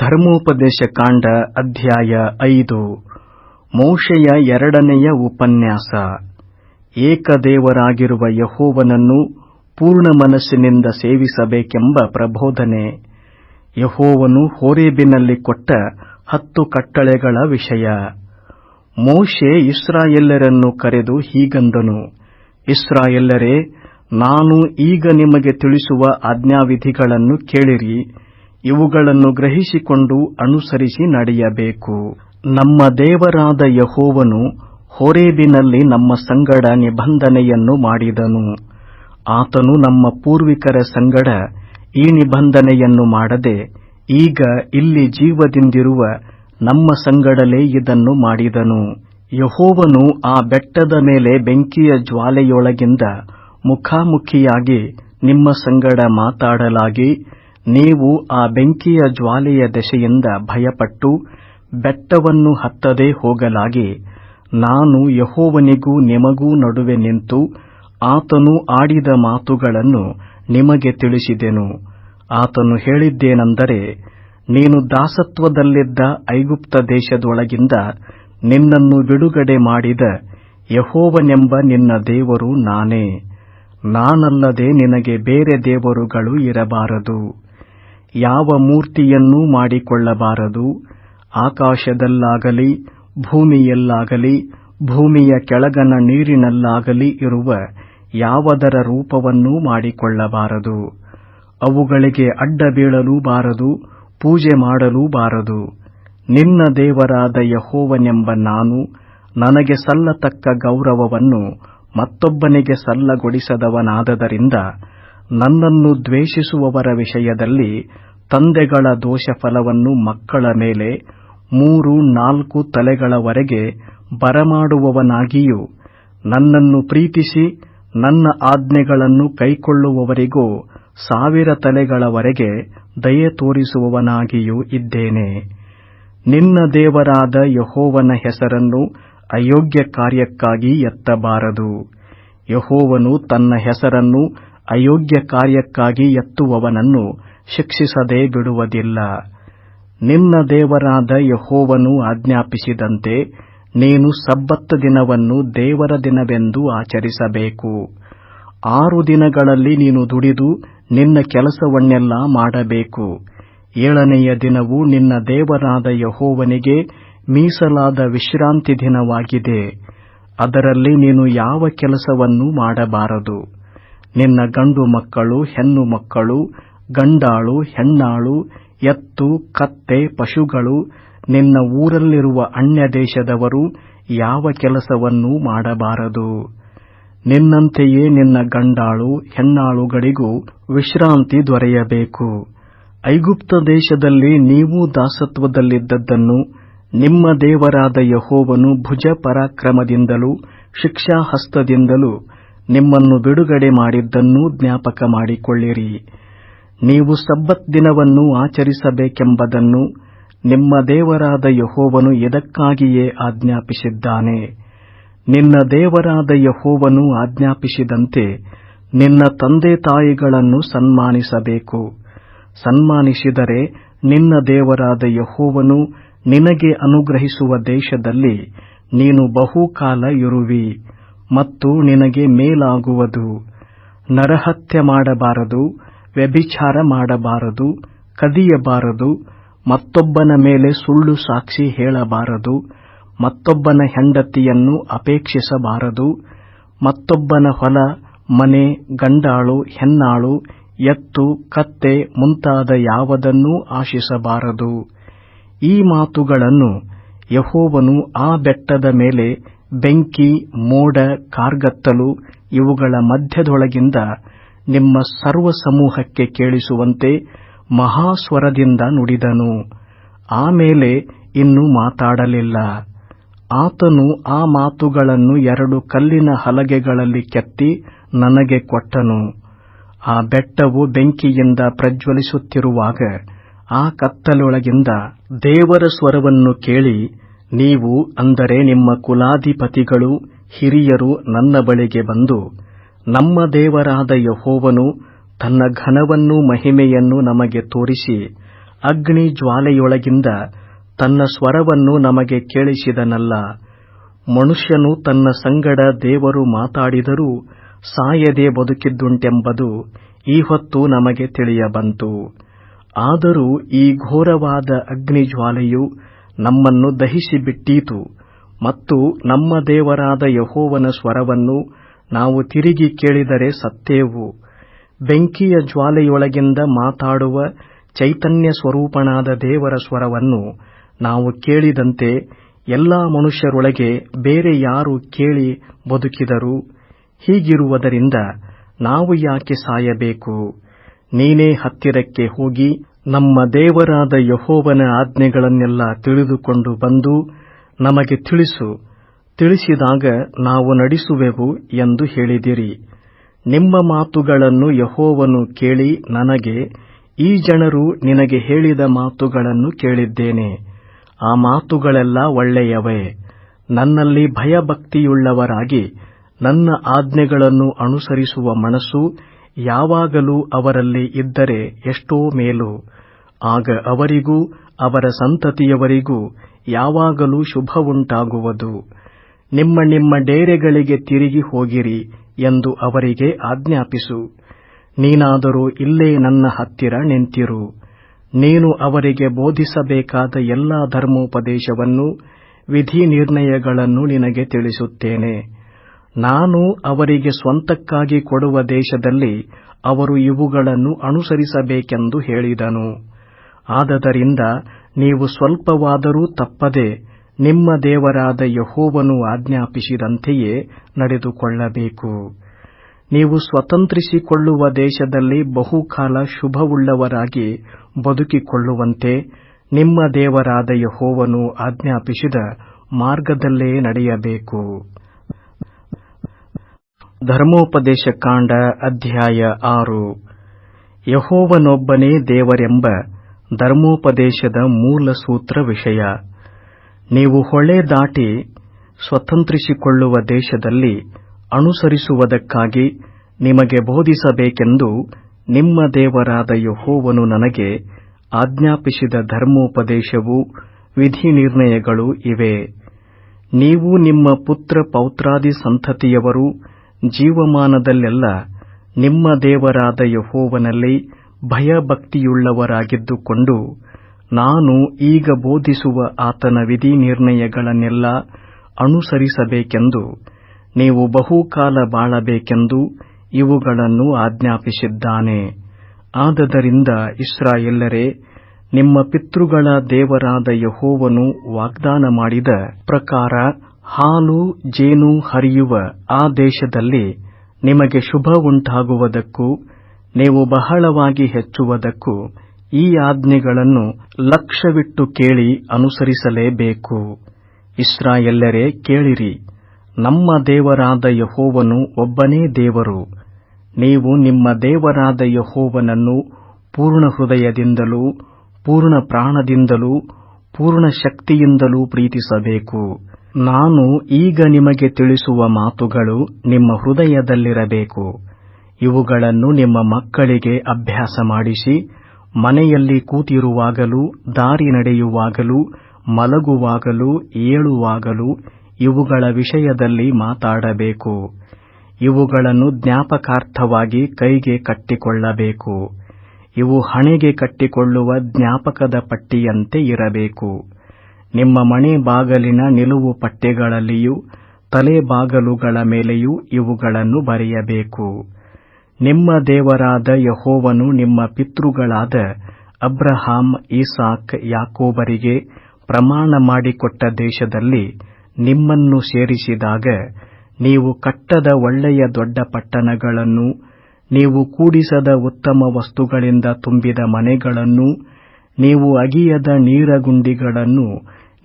ಧರ್ಮೋಪದೇಶ ಕಾಂಡ ಅಧ್ಯಾಯ ಐದು. ಮೋಶೆಯ ಎರಡನೆಯ ಉಪನ್ಯಾಸ. ಏಕದೇವರಾಗಿರುವ ಯಹೋವನನ್ನು ಪೂರ್ಣ ಮನಸ್ಸಿನಿಂದ ಸೇವಿಸಬೇಕೆಂಬ ಪ್ರಬೋಧನೆ. ಯಹೋವನು ಹೋರೇಬಿನಲ್ಲಿ ಕೊಟ್ಟ ಹತ್ತು ಕಟ್ಟಳೆಗಳ ವಿಷಯ. ಮೋಶೆ ಇಸ್ರಾಯೆಲ್ಲರನ್ನು ಕರೆದು ಹೀಗಂದನು ಇಸ್ರಾಯೆಲ್ಲರೇ ನಾನು ಈಗ ನಿಮಗೆ ತಿಳಿಸುವ ಆಜ್ಞಾವಿಧಿಗಳನ್ನು ಕೇಳಿರಿ. ಇವುಗಳನ್ನು ಗ್ರಹಿಸಿಕೊಂಡು ಅನುಸರಿಸಿ ನಡೆಯಬೇಕು. ನಮ್ಮ ದೇವರಾದ ಯಹೋವನು ಹೊರೇಬಿನಲ್ಲಿ ನಮ್ಮ ಸಂಗಡ ನಿಬಂಧನೆಯನ್ನು ಮಾಡಿದನು. ಆತನು ನಮ್ಮ ಪೂರ್ವಿಕರ ಸಂಗಡ ಈ ನಿಬಂಧನೆಯನ್ನು ಮಾಡದೆ ಈಗ ಇಲ್ಲಿ ಜೀವದಿಂದಿರುವ ನಮ್ಮ ಸಂಗಡಲೇ ಇದನ್ನು ಮಾಡಿದನು. ಯಹೋವನು ಆ ಬೆಟ್ಟದ ಮೇಲೆ ಬೆಂಕಿಯ ಜ್ವಾಲೆಯೊಳಗಿಂದ ಮುಖಾಮುಖಿಯಾಗಿ ನಿಮ್ಮ ಸಂಗಡ ಮಾತಾಡಲಾಗಿ ನೀವು ಆ ಬೆಂಕಿಯ ಜ್ವಾಲೆಯ ದೆಸೆಯಿಂದ ಭಯಪಟ್ಟು ಬೆಟ್ಟವನ್ನು ಹತ್ತದೇ ಹೋಗಲಾಗಿ ನಾನು ಯಹೋವನಿಗೂ ನಿಮಗೂ ನಡುವೆ ನಿಂತು ಆತನು ಆಡಿದ ಮಾತುಗಳನ್ನು ನಿಮಗೆ ತಿಳಿಸಿದೆನು. ಆತನು ಹೇಳಿದ್ದೇನೆಂದರೆ, ನೀನು ದಾಸತ್ವದಲ್ಲಿದ್ದ ಐಗುಪ್ತ ದೇಶದೊಳಗಿಂದ ನಿನ್ನನ್ನು ಬಿಡುಗಡೆ ಮಾಡಿದ ಯಹೋವನೆಂಬ ನಿನ್ನ ದೇವರು ನಾನೇ. ನಾನಲ್ಲದೆ ನಿನಗೆ ಬೇರೆ ದೇವರುಗಳು ಇರಬಾರದು. ಯಾವ ಮೂರ್ತಿಯನ್ನೂ ಮಾಡಿಕೊಳ್ಳಬಾರದು. ಆಕಾಶದಲ್ಲಾಗಲಿ, ಭೂಮಿಯಲ್ಲಾಗಲಿ, ಭೂಮಿಯ ಕೆಳಗನ ನೀರಿನಲ್ಲಾಗಲಿ ಇರುವ ಯಾವದರ ರೂಪವನ್ನೂ ಮಾಡಿಕೊಳ್ಳಬಾರದು. ಅವುಗಳಿಗೆ ಅಡ್ಡ ಬೀಳಲೂ ಬಾರದು, ಪೂಜೆ ಮಾಡಲೂ ಬಾರದು. ನಿನ್ನ ದೇವರಾದ ಯಹೋವನೆಂಬ ನಾನು ನನಗೆ ಸಲ್ಲತಕ್ಕ ಗೌರವವನ್ನು ಮತ್ತೊಬ್ಬನಿಗೆ ಸಲ್ಲಗೊಡಿಸದವನಾದದರಿಂದ ನನ್ನನ್ನು ದ್ವೇಷಿಸುವವರ ವಿಷಯದಲ್ಲಿ ತಂದೆಗಳ ದೋಷಫಲವನ್ನು ಮಕ್ಕಳ ಮೇಲೆ ಮೂರು ನಾಲ್ಕು ತಲೆಗಳವರೆಗೆ ಬರಮಾಡುವವನಾಗಿಯೂ ನನ್ನನ್ನು ಪ್ರೀತಿಸಿ ನನ್ನ ಆಜ್ಞೆಗಳನ್ನು ಕೈಕೊಳ್ಳುವವರಿಗೂ ಸಾವಿರ ತಲೆಗಳವರೆಗೆ ದಯೆ ತೋರಿಸುವವನಾಗಿಯೂ ಇದ್ದೇನೆ. ನಿನ್ನ ದೇವರಾದ ಯಹೋವನ ಹೆಸರನ್ನು ಅಯೋಗ್ಯ ಕಾರ್ಯಕ್ಕಾಗಿ ಎತ್ತಬಾರದು. ಯಹೋವನು ತನ್ನ ಹೆಸರನ್ನು ಅಯೋಗ್ಯ ಕಾರ್ಯಕ್ಕಾಗಿ ಎತ್ತುವವನನ್ನು ಶಿಕ್ಷಿಸದೇ ಬಿಡುವುದಿಲ್ಲ. ನಿನ್ನ ದೇವರಾದ ಯಹೋವನು ಆಜ್ಞಾಪಿಸಿದಂತೆ ನೀನು ಸಬ್ಬತ್ತ ದಿನವನ್ನು ದೇವರ ದಿನವೆಂದು ಆಚರಿಸಬೇಕು. ಆರು ದಿನಗಳಲ್ಲಿ ನೀನು ದುಡಿದು ನಿನ್ನ ಕೆಲಸವನ್ನೆಲ್ಲ ಮಾಡಬೇಕು. ಏಳನೆಯ ದಿನವು ನಿನ್ನ ದೇವರಾದ ಯಹೋವನಿಗೆ ಮೀಸಲಾದ ವಿಶ್ರಾಂತಿ ದಿನವಾಗಿದೆ. ಅದರಲ್ಲಿ ನೀನು ಯಾವ ಕೆಲಸವನ್ನೂ ಮಾಡಬಾರದು. ನಿನ್ನ ಗಂಡು ಮಕ್ಕಳು, ಹೆಣ್ಣು ಮಕ್ಕಳು, ಗಂಡಾಳು, ಹೆಣ್ಣಾಳು, ಎತ್ತು, ಕತ್ತೆ, ಪಶುಗಳು, ನಿನ್ನ ಊರಲ್ಲಿರುವ ಅನ್ಯ ದೇಶದವರು ಯಾವ ಕೆಲಸವನ್ನೂ ಮಾಡಬಾರದು. ನಿನ್ನಂತೆಯೇ ನಿನ್ನ ಗಂಡಾಳು, ಹೆಣ್ಣಾಳುಗಳಿಗೂ ವಿಶ್ರಾಂತಿ ದೊರೆಯಬೇಕು. ಐಗುಪ್ತ ದೇಶದಲ್ಲಿ ನೀವು ದಾಸತ್ವದಲ್ಲಿದ್ದದ್ದನ್ನು ನಿಮ್ಮ ದೇವರಾದ ಯಹೋವನು ಭುಜ ಪರಾಕ್ರಮದಿಂದಲೂ ಶಿಕ್ಷಾಹಸ್ತದಿಂದಲೂ ನಿಮ್ಮನ್ನು ಬಿಡುಗಡೆ ಮಾಡಿದ್ದನ್ನೂ ಜ್ಞಾಪಕ ಮಾಡಿಕೊಳ್ಳಿರಿ. ನೀವು ಸಬ್ಬತ್ ದಿನವನ್ನು ಆಚರಿಸಬೇಕೆಂಬುದನ್ನು ನಿಮ್ಮ ದೇವರಾದ ಯಹೋವನು ಇದಕ್ಕಾಗಿಯೇ ಆಜ್ಞಾಪಿಸಿದ್ದಾನೆ. ನಿನ್ನ ದೇವರಾದ ಯಹೋವನು ಆಜ್ಞಾಪಿಸಿದಂತೆ ನಿನ್ನ ತಂದೆ ತಾಯಿಗಳನ್ನು ಸನ್ಮಾನಿಸಬೇಕು. ಸನ್ಮಾನಿಸಿದರೆ ನಿನ್ನ ದೇವರಾದ ಯಹೋವನು ನಿನಗೆ ಅನುಗ್ರಹಿಸುವ ದೇಶದಲ್ಲಿ ನೀನು ಬಹುಕಾಲ ಇರುವಿ. ಮತ್ತು ನಿನಗೆ ಮೇಲಾಗುವುದು. ನರಹತ್ಯ ಮಾಡಬಾರದು, ವ್ಯಭಿಚಾರ ಮಾಡಬಾರದು, ಕದಿಯಬಾರದು, ಮತ್ತೊಬ್ಬನ ಮೇಲೆ ಸುಳ್ಳು ಸಾಕ್ಷಿ ಹೇಳಬಾರದು, ಮತ್ತೊಬ್ಬನ ಹೆಂಡತಿಯನ್ನು ಅಪೇಕ್ಷಿಸಬಾರದು, ಮತ್ತೊಬ್ಬನ ಹೊಲ, ಮನೆ, ಗಂಡಾಳು, ಹೆಣ್ಣಾಳು, ಎತ್ತು, ಕತ್ತೆ ಮುಂತಾದ ಯಾವುದನ್ನೂ ಆಶಿಸಬಾರದು. ಈ ಮಾತುಗಳನ್ನು ಯಹೋವನು ಆ ಬೆಟ್ಟದ ಮೇಲೆ ಬೆಂಕಿ, ಮೋಡ, ಕಾರ್ಗತ್ತಲು ಇವುಗಳ ಮಧ್ಯದೊಳಗಿಂದ ನಿಮ್ಮ ಸರ್ವ ಸಮೂಹಕ್ಕೆ ಕೇಳಿಸುವಂತೆ ಮಹಾಸ್ವರದಿಂದ ನುಡಿದನು. ಆಮೇಲೆ ಇನ್ನೂ ಮಾತಾಡಲಿಲ್ಲ. ಆತನು ಆ ಮಾತುಗಳನ್ನು ಎರಡು ಕಲ್ಲಿನ ಹಲಗೆಗಳಲ್ಲಿ ಕೆತ್ತಿ ನನಗೆ ಕೊಟ್ಟನು. ಆ ಬೆಟ್ಟವು ಬೆಂಕಿಯಿಂದ ಪ್ರಜ್ವಲಿಸುತ್ತಿರುವಾಗ ಆ ಕತ್ತಲೊಳಗಿಂದ ದೇವರ ಸ್ವರವನ್ನು ಕೇಳಿ ನೀವು ಅಂದರೆ ನಿಮ್ಮ ಕುಲಾಧಿಪತಿಗಳು, ಹಿರಿಯರು ನನ್ನ ಬಳಿಗೆ ಬಂದು, ನಮ್ಮ ದೇವರಾದ ಯಹೋವನು ತನ್ನ ಘನವನ್ನು ಮಹಿಮೆಯನ್ನು ನಮಗೆ ತೋರಿಸಿ, ಅಗ್ನಿ ಜ್ವಾಲೆಯೊಳಗಿಂದ ತನ್ನ ಸ್ವರವನ್ನು ನಮಗೆ ಕೇಳಿಸಿದನಲ್ಲ. ಮನುಷ್ಯನು ತನ್ನ ಸಂಗಡ ದೇವರು ಮಾತಾಡಿದರೂ ಸಾಯದೆ ಬದುಕಿದ್ದುಂಟೆಂಬುದು ಈ ಹೊತ್ತು ನಮಗೆ ತಿಳಿಯಬಂತು. ಆದರೂ ಈ ಘೋರವಾದ ಅಗ್ನಿಜ್ವಾಲೆಯು ನಮ್ಮನ್ನು ದಹಿಸಿಬಿಟ್ಟೀತು ಮತ್ತು ನಮ್ಮ ದೇವರಾದ ಯಹೋವನ ಸ್ವರವನ್ನು ನಾವು ತಿರುಗಿ ಕೇಳಿದರೆ ಸತ್ತೇವು ಬೆಂಕಿಯ ಜ್ವಾಲೆಯೊಳಗಿಂದ ಮಾತಾಡುವ ಚೈತನ್ಯ ಸ್ವರೂಪನಾದ ದೇವರ ಸ್ವರವನ್ನು ನಾವು ಕೇಳಿದಂತೆ ಎಲ್ಲಾ ಮನುಷ್ಯರೊಳಗೆ ಬೇರೆ ಯಾರು ಕೇಳಿ ಬದುಕಿದರು ಹೀಗಿರುವುದರಿಂದ ನಾವು ಯಾಕೆ ಸಾಯಬೇಕು? ನೀನೇ ಹತ್ತಿರಕ್ಕೆ ಹೋಗಿ ನಮ್ಮ ದೇವರಾದ ಯಹೋವನ ಆಜ್ಞೆಗಳನ್ನೆಲ್ಲ ತಿಳಿದುಕೊಂಡು ಬಂದು ನಮಗೆ ತಿಳಿಸು, ತಿಳಿಸಿದಾಗ ನಾವು ನಡೆಸುವೆವು ಎಂದು ಹೇಳಿದಿರಿ. ನಿಮ್ಮ ಮಾತುಗಳನ್ನು ಯಹೋವನು ಕೇಳಿ ನನಗೆ, ಈ ಜನರು ನಿನಗೆ ಹೇಳಿದ ಮಾತುಗಳನ್ನು ಕೇಳಿದ್ದೇನೆ. ಆ ಮಾತುಗಳೆಲ್ಲ ಒಳ್ಳೆಯವೇ. ನನ್ನಲ್ಲಿ ಭಯಭಕ್ತಿಯುಳ್ಳವರಾಗಿ ನನ್ನ ಆಜ್ಞೆಗಳನ್ನು ಅನುಸರಿಸುವ ಮನಸ್ಸು ಯಾವಾಗಲೂ ಅವರಲ್ಲಿ ಇದ್ದರೆ ಎಷ್ಟೋ ಮೇಲು. ಆಗ ಅವರಿಗೂ, ಅವರ ಸಂತತಿಯವರಿಗೂ ಯಾವಾಗಲೂ ಶುಭವುಂಟಾಗುವುದು. ನಿಮ್ಮ ನಿಮ್ಮ ಡೇರೆಗಳಿಗೆ ತಿರುಗಿ ಹೋಗಿರಿ ಎಂದು ಅವರಿಗೆ ಆಜ್ಞಾಪಿಸು. ನೀನಾದರೂ ಇಲ್ಲೇ ನನ್ನ ಹತ್ತಿರ ನಿಂತಿರು. ನೀನು ಅವರಿಗೆ ಬೋಧಿಸಬೇಕಾದ ಎಲ್ಲಾ ಧರ್ಮೋಪದೇಶವನ್ನು ವಿಧಿ ನಿರ್ಣಯಗಳನ್ನು ನಿನಗೆ ತಿಳಿಸುತ್ತೇನೆ. ನಾನು ಅವರಿಗೆ ಸ್ವಂತಕ್ಕಾಗಿ ಕೊಡುವ ದೇಶದಲ್ಲಿ ಅವರು ಇವುಗಳನ್ನು ಅನುಸರಿಸಬೇಕೆಂದು ಹೇಳಿದನು. ಆದದರಿಂದ ನೀವು ಸ್ವಲ್ಪವಾದರೂ ತಪ್ಪದೆ ನಿಮ್ಮ ದೇವರಾದ ಯಹೋವನು ಆಜ್ಞಾಪಿಸಿದಂತೆಯೇ ನಡೆದುಕೊಳ್ಳಬೇಕು. ನೀವು ಸ್ವತಂತ್ರಿಸಿಕೊಳ್ಳುವ ದೇಶದಲ್ಲಿ ಬಹುಕಾಲ ಶುಭವುಳ್ಳವರಾಗಿ ಬದುಕಿಕೊಳ್ಳುವಂತೆ ನಿಮ್ಮ ದೇವರಾದ ಯಹೋವನು ಆಜ್ಞಾಪಿಸಿದ ಮಾರ್ಗದಲ್ಲೇ ನಡೆಯಬೇಕು. ಧರ್ಮೋಪದೇಶ ಕಾಂಡ ಅಧ್ಯಾಯ ಆರು. ಯಹೋವನೊಬ್ಬನೇ ದೇವರೆಂಬ ಧರ್ಮೋಪದೇಶದ ಮೂಲ ಸೂತ್ರ ವಿಷಯ. ನೀವು ಹೊಳೆ ದಾಟಿ ಸ್ವತಂತ್ರಿಸಿಕೊಳ್ಳುವ ದೇಶದಲ್ಲಿ ಅನುಸರಿಸುವುದಕ್ಕಾಗಿ ನಿಮಗೆ ಬೋಧಿಸಬೇಕೆಂದು ನಿಮ್ಮ ದೇವರಾದ ಯಹೋವನು ನನಗೆ ಆಜ್ಞಾಪಿಸಿದ ಧರ್ಮೋಪದೇಶವು ವಿಧಿ ನಿರ್ಣಯಗಳು ಇವೆ. ನೀವು ನಿಮ್ಮ ಪುತ್ರ ಪೌತ್ರಾದಿ ಸಂತತಿಯವರು ಜೀವಮಾನದಲ್ಲೆಲ್ಲ ನಿಮ್ಮ ದೇವರಾದ ಯಹೋವನಲ್ಲಿ ಭಯಭಕ್ತಿಯುಳ್ಳವರಾಗಿದ್ದುಕೊಂಡು ನಾನು ಈಗ ಬೋಧಿಸುವ ಆತನ ವಿಧಿ ನಿರ್ಣಯಗಳನ್ನೆಲ್ಲ ಅನುಸರಿಸಬೇಕೆಂದು, ನೀವು ಬಹುಕಾಲ ಬಾಳಬೇಕೆಂದು ಇವುಗಳನ್ನು ಆಜ್ಞಾಪಿಸಿದ್ದಾನೆ. ಆದದರಿಂದ ಇಸ್ರಾಯೇಲರೇ ನಿಮ್ಮ ಪಿತೃಗಳ ದೇವರಾದ ಯಹೋವನು ವಾಗ್ದಾನ ಮಾಡಿದ ಪ್ರಕಾರ ಹಾಲು, ಜೇನು ಹರಿಯುವ ಆ ದೇಶದಲ್ಲಿ ನಿಮಗೆ ಶುಭ ಉಂಟಾಗುವುದಕ್ಕೂ ನೀವು ಬಹಳವಾಗಿ ಹೆಚ್ಚುವುದಕ್ಕೂ ಈ ಆಜ್ಞೆಗಳನ್ನು ಲಕ್ಷ್ಯವಿಟ್ಟು ಕೇಳಿ ಅನುಸರಿಸಲೇಬೇಕು. ಇಸ್ರಾಯೆಲ್ಲರೇ ಕೇಳಿರಿ, ನಮ್ಮ ದೇವರಾದ ಯಹೋವನು ಒಬ್ಬನೇ ದೇವರು. ನೀವು ನಿಮ್ಮ ದೇವರಾದ ಯಹೋವನನ್ನು ಪೂರ್ಣ ಹೃದಯದಿಂದಲೂ, ಪೂರ್ಣ ಪ್ರಾಣದಿಂದಲೂ, ಪೂರ್ಣ ಶಕ್ತಿಯಿಂದಲೂ ಪ್ರೀತಿಸಬೇಕು. ನಾನು ಈಗ ನಿಮಗೆ ತಿಳಿಸುವ ಮಾತುಗಳು ನಿಮ್ಮ ಹೃದಯದಲ್ಲಿರಬೇಕು. ಇವುಗಳನ್ನು ನಿಮ್ಮ ಮಕ್ಕಳಿಗೆ ಅಭ್ಯಾಸ ಮಾಡಿಸಿ, ಮನೆಯಲ್ಲಿ ಕೂತಿರುವಾಗಲೂ, ದಾರಿ ನಡೆಯುವಾಗಲೂ, ಮಲಗುವಾಗಲೂ, ಏಳುವಾಗಲೂ ಇವುಗಳ ವಿಷಯದಲ್ಲಿ ಮಾತಾಡಬೇಕು. ಇವುಗಳನ್ನು ಜ್ಞಾಪಕಾರ್ಥವಾಗಿ ಕೈಗೆ ಕಟ್ಟಿಕೊಳ್ಳಬೇಕು. ಇವು ಹಣೆಗೆ ಕಟ್ಟಿಕೊಳ್ಳುವ ಜ್ಞಾಪಕದ ಪಟ್ಟಿಯಂತೆ ಇರಬೇಕು. ನಿಮ್ಮ ಮನೆ ಬಾಗಲಿನ ನಿಲುವು ಪಟ್ಟೆಗಳಲ್ಲಿಯೂ ತಲೆ ಬಾಗಿಲುಗಳ ಮೇಲೆಯೂ ಇವುಗಳನ್ನು ಬರೆಯಬೇಕು. ನಿಮ್ಮ ದೇವರಾದ ಯಹೋವನು ನಿಮ್ಮ ಪಿತೃಗಳಾದ ಅಬ್ರಹಾಂ ಇಸಾಕ್ ಯಾಕೋಬರಿಗೆ ಪ್ರಮಾಣ ಮಾಡಿಕೊಟ್ಟ ದೇಶದಲ್ಲಿ ನಿಮ್ಮನ್ನು ಸೇರಿಸಿದಾಗ ನೀವು ಕಟ್ಟದ ಒಳ್ಳೆಯ ದೊಡ್ಡ ಪಟ್ಟಣಗಳನ್ನು, ನೀವು ಕೂಡಿಸದ ಉತ್ತಮ ವಸ್ತುಗಳಿಂದ ತುಂಬಿದ ಮನೆಗಳನ್ನು, ನೀವು ಅಗಿಯದ ನೀರಗುಂಡಿಗಳನ್ನು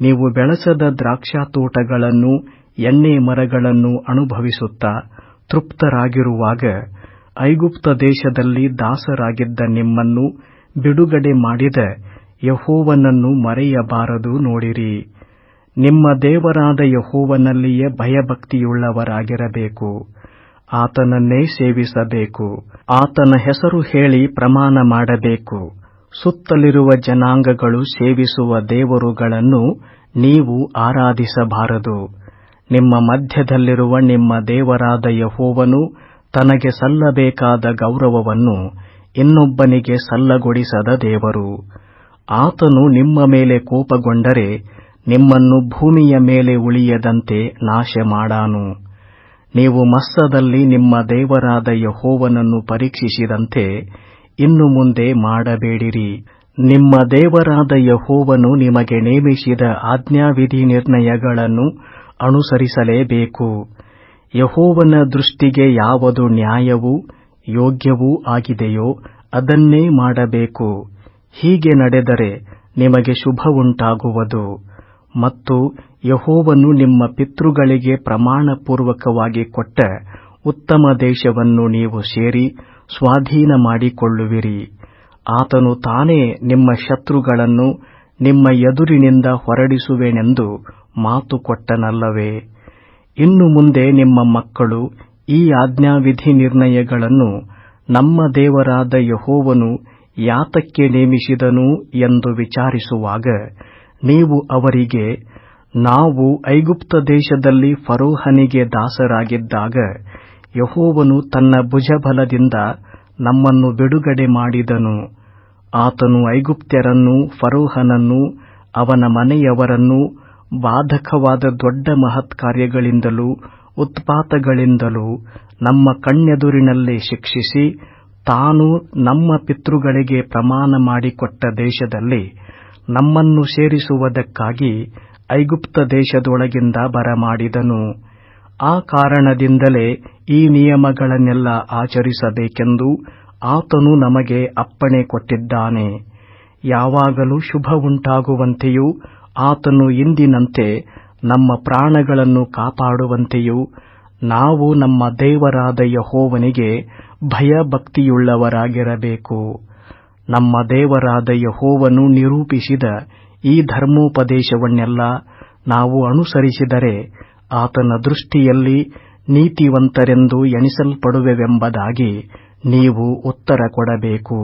ನೀವು ಬೆಳೆಸದ ದ್ರಾಕ್ಷಾತೋಟಗಳನ್ನು, ಎಣ್ಣೆ ಮರಗಳನ್ನು ಅನುಭವಿಸುತ್ತಾ ತೃಪ್ತರಾಗಿರುವಾಗ ಐಗುಪ್ತ ದೇಶದಲ್ಲಿ ದಾಸರಾಗಿದ್ದ ನಿಮ್ಮನ್ನು ಬಿಡುಗಡೆ ಮಾಡಿದ ಯಹೋವನನ್ನು ಮರೆಯಬಾರದು ನೋಡಿರಿ. ನಿಮ್ಮ ದೇವರಾದ ಯಹೋವನಲ್ಲಿಯೇ ಭಯಭಕ್ತಿಯುಳ್ಳವರಾಗಿರಬೇಕು. ಆತನನ್ನೇ ಸೇವಿಸಬೇಕು. ಆತನ ಹೆಸರು ಹೇಳಿ ಪ್ರಮಾಣ ಮಾಡಬೇಕು. ಸುತ್ತಲಿರುವ ಜನಾಂಗಗಳು ಸೇವಿಸುವ ದೇವರುಗಳನ್ನು ನೀವು ಆರಾಧಿಸಬಾರದು. ನಿಮ್ಮ ಮಧ್ಯದಲ್ಲಿರುವ ನಿಮ್ಮ ದೇವರಾದ ಯಹೋವನು ತನಗೆ ಸಲ್ಲಬೇಕಾದ ಗೌರವವನ್ನು ಇನ್ನೊಬ್ಬನಿಗೆ ಸಲ್ಲಗೊಡಿಸದ ದೇವರು. ಆತನು ನಿಮ್ಮ ಮೇಲೆ ಕೋಪಗೊಂಡರೆ ನಿಮ್ಮನ್ನು ಭೂಮಿಯ ಮೇಲೆ ಉಳಿಯದಂತೆ ನಾಶ ಮಾಡಾನು ನೀವು ಮಸ್ಸದಲ್ಲಿ ನಿಮ್ಮ ದೇವರಾದ ಯಹೋವನನ್ನು ಪರೀಕ್ಷಿಸಿದಂತೆ ಇನ್ನು ಮುಂದೆ ಮಾಡಬೇಡಿರಿ. ನಿಮ್ಮ ದೇವರಾದ ಯಹೋವನು ನಿಮಗೆ ನೇಮಿಸಿದ ಆಜ್ಞಾವಿಧಿ ನಿರ್ಣಯಗಳನ್ನು ಅನುಸರಿಸಲೇಬೇಕು. ಯಹೋವನ ದೃಷ್ಟಿಗೆ ಯಾವುದು ನ್ಯಾಯವೂ ಯೋಗ್ಯವೂ ಆಗಿದೆಯೋ ಅದನ್ನೇ ಮಾಡಬೇಕು. ಹೀಗೆ ನಡೆದರೆ ನಿಮಗೆ ಶುಭವುಂಟಾಗುವುದು. ಮತ್ತು ಯಹೋವನು ನಿಮ್ಮ ಪಿತೃಗಳಿಗೆ ಪ್ರಮಾಣಪೂರ್ವಕವಾಗಿ ಕೊಟ್ಟ ಉತ್ತಮ ದೇಶವನ್ನು ನೀವು ಸೇರಿ ಸ್ವಾಧೀನ ಮಾಡಿಕೊಳ್ಳುವಿರಿ ಆತನು ತಾನೇ ನಿಮ್ಮ ಶತ್ರುಗಳನ್ನು ನಿಮ್ಮ ಎದುರಿನಿಂದ ಹೊರಡಿಸುವೆನೆಂದು ಮಾತು ಕೊಟ್ಟನಲ್ಲವೇ. ಇನ್ನು ಮುಂದೆ ನಿಮ್ಮ ಮಕ್ಕಳು ಈ ಆಜ್ಞಾವಿಧಿ ನಿರ್ಣಯಗಳನ್ನು ನಮ್ಮ ದೇವರಾದ ಯಹೋವನು ಯಾತಕ್ಕೆ ನೇಮಿಸಿದನು ಎಂದು ವಿಚಾರಿಸುವಾಗ ನೀವು ಅವರಿಗೆ, ನಾವು ಐಗುಪ್ತ ದೇಶದಲ್ಲಿ ಫರೋಹನಿಗೆ ದಾಸರಾಗಿದ್ದಾಗ ಯಹೋವನು ತನ್ನ ಭುಜಬಲದಿಂದ ನಮ್ಮನ್ನು ಬಿಡುಗಡೆ ಮಾಡಿದನು. ಆತನು ಐಗುಪ್ತ್ಯರನ್ನು ಫರೋಹನನ್ನು ಅವನ ಮನೆಯವರನ್ನು ಬಾಧಕವಾದ ದೊಡ್ಡ ಮಹತ್ಕಾರ್ಯಗಳಿಂದಲೂ, ಉತ್ಪಾತಗಳಿಂದಲೂ ನಮ್ಮ ಕಣ್ಣೆದುರಿನಲ್ಲೇ ಶಿಕ್ಷಿಸಿ, ತಾನು ನಮ್ಮ ಪಿತೃಗಳಿಗೆ ಪ್ರಮಾಣ ಮಾಡಿಕೊಟ್ಟ ದೇಶದಲ್ಲಿ ನಮ್ಮನ್ನು ಸೇರಿಸುವುದಕ್ಕಾಗಿ ಐಗುಪ್ತ ದೇಶದೊಳಗಿಂದ ಬರಮಾಡಿದನು. ಆ ಕಾರಣದಿಂದಲೇ ಈ ನಿಯಮಗಳನ್ನೆಲ್ಲ ಆಚರಿಸಬೇಕೆಂದು ಆತನು ನಮಗೆ ಅಪ್ಪಣೆ ಕೊಟ್ಟಿದ್ದಾನೆ. ಯಾವಾಗಲೂ ಶುಭ ಉಂಟಾಗುವಂತೆಯೂ ಆತನು ಇಂದಿನಂತೆ ನಮ್ಮ ಪ್ರಾಣಗಳನ್ನು ಕಾಪಾಡುವಂತೆಯೂ ನಾವು ನಮ್ಮ ದೇವರಾದ ಯಹೋವನಿಗೆ ಭಯಭಕ್ತಿಯುಳ್ಳವರಾಗಿರಬೇಕು. ನಮ್ಮ ದೇವರಾದ ಯಹೋವನು ನಿರೂಪಿಸಿದ ಈ ಧರ್ಮೋಪದೇಶವನ್ನೆಲ್ಲ ನಾವು ಅನುಸರಿಸಿದರೆ ಆತನ ದೃಷ್ಟಿಯಲ್ಲಿ ನೀತಿವಂತರೆಂದು ಎಣಿಸಲ್ಪಡುವೆವೆಂಬುದಾಗಿ ನೀವು ಉತ್ತರ ಕೊಡಬೇಕು.